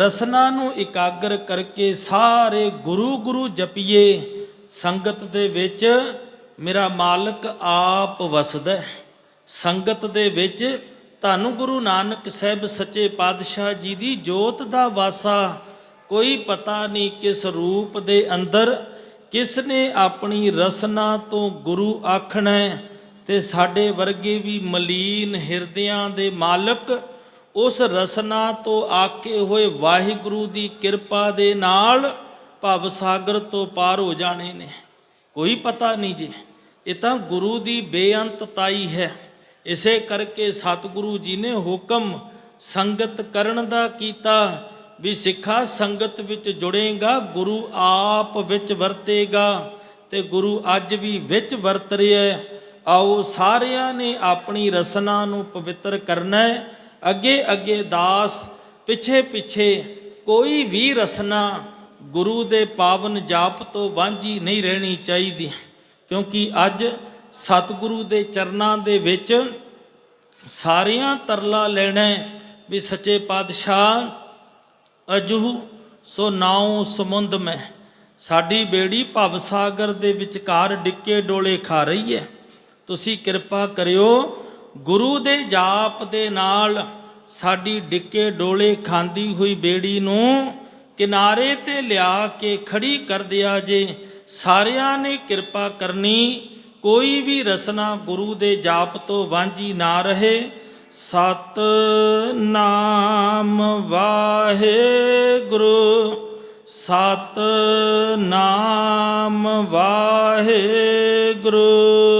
ਰਸਨਾ ਨੂੰ ਇਕਾਗਰ ਕਰਕੇ ਸਾਰੇ ਗੁਰੂ ਗੁਰੂ ਜਪੀਏ, ਸੰਗਤ ਦੇ ਵਿੱਚ ਮੇਰਾ ਮਾਲਕ ਆਪ ਵਸਦਾ ਹੈ। ਸੰਗਤ ਦੇ ਵਿੱਚ ਤੁਹਾਨੂੰ ਗੁਰੂ ਨਾਨਕ ਸਾਹਿਬ ਸੱਚੇ ਪਾਤਸ਼ਾਹ ਜੀ ਦੀ ਜੋਤ ਦਾ ਵਾਸਾ, ਕੋਈ ਪਤਾ ਨਹੀਂ ਕਿਸ ਰੂਪ ਦੇ ਅੰਦਰ ਕਿਸ ਨੇ ਆਪਣੀ ਰਸਨਾ ਤੋਂ ਗੁਰੂ ਆਖਣਾ ਹੈ ਤੇ ਸਾਡੇ ਵਰਗੇ ਵੀ ਮਲੀਨ ਹਿਰਦਿਆਂ ਦੇ ਮਾਲਕ ਉਸ ਰਸਨਾ ਤੋਂ ਆਕੇ ਹੋਏ ਵਾਹਿਗੁਰੂ ਦੀ ਕਿਰਪਾ ਦੇ ਨਾਲ ਭਵ ਸਾਗਰ ਤੋਂ ਪਾਰ ਹੋ ਜਾਣੇ ਨੇ। ਕੋਈ ਪਤਾ ਨਹੀਂ ਜੀ। ਇਹ ਤਾਂ ਗੁਰੂ ਦੀ ਬੇਅੰਤਤਾਈ ਹੈ। ਇਸੇ ਕਰਕੇ ਸਤਿਗੁਰੂ ਜੀ ਨੇ ਹੁਕਮ ਸੰਗਤ ਕਰਨ ਦਾ ਕੀਤਾ ਵੀ ਸਿੱਖਾ ਸੰਗਤ ਵਿੱਚ ਜੁੜੇਗਾ, ਗੁਰੂ ਆਪ ਵਿੱਚ ਵਰਤੇਗਾ ਤੇ ਗੁਰੂ ਅੱਜ ਵੀ ਵਿੱਚ ਵਰਤ ਰਿਹਾ ਆਓ ਸਾਰਿਆਂ ਨੇ ਆਪਣੀ ਰਸਨਾ ਨੂੰ ਪਵਿੱਤਰ ਕਰਨਾ ਹੈ। ਅੱਗੇ ਅੱਗੇ ਦਾਸ, ਪਿੱਛੇ ਪਿੱਛੇ ਕੋਈ ਵੀ ਰਸਨਾ ਗੁਰੂ ਦੇ ਪਾਵਨ ਜਾਪ ਤੋਂ ਵਾਂਝੀ ਨਹੀਂ ਰਹਿਣੀ ਚਾਹੀਦੀ, ਕਿਉਂਕਿ ਅੱਜ ਸਤਿਗੁਰੂ ਦੇ ਚਰਨਾਂ ਦੇ ਵਿੱਚ ਸਾਰੀਆਂ ਤਰਲਾ ਲੈਣਾ ਵੀ ਸੱਚੇ ਪਾਤਸ਼ਾਹ ਅਜੂ ਸੋ ਨਾਉ ਸਮੁੰਦ ਮੈਂ। ਸਾਡੀ ਬੇੜੀ ਭਵ ਸਾਗਰ ਦੇ ਵਿਚਕਾਰ ਡਿੱਕੇ ਡੋਲੇ ਖਾ ਰਹੀ ਹੈ। ਤੁਸੀਂ ਕਿਰਪਾ ਕਰਿਓ ਗੁਰੂ ਦੇ ਜਾਪ ਦੇ ਨਾਲ ਸਾਡੀ ਡਿੱਕੇ ਡੋਲੇ ਖਾਂਦੀ ਹੋਈ ਬੇੜੀ ਨੂੰ ਕਿਨਾਰੇ ਤੇ ਲਿਆ ਕੇ ਖੜੀ ਕਰ ਦਿਆ ਜੇ। ਸਾਰਿਆਂ ਨੇ ਕਿਰਪਾ ਕਰਨੀ, ਕੋਈ ਵੀ ਰਸਨਾ ਗੁਰੂ ਦੇ ਜਾਪ ਤੋਂ ਵਾਂਝੀ ਨਾ ਰਹੇ। ਸਤ ਨਾਮ ਵਾਹਿਗੁਰੂ ਸਤ ਨਾਮ ਵਾਹਿਗੁਰੂ।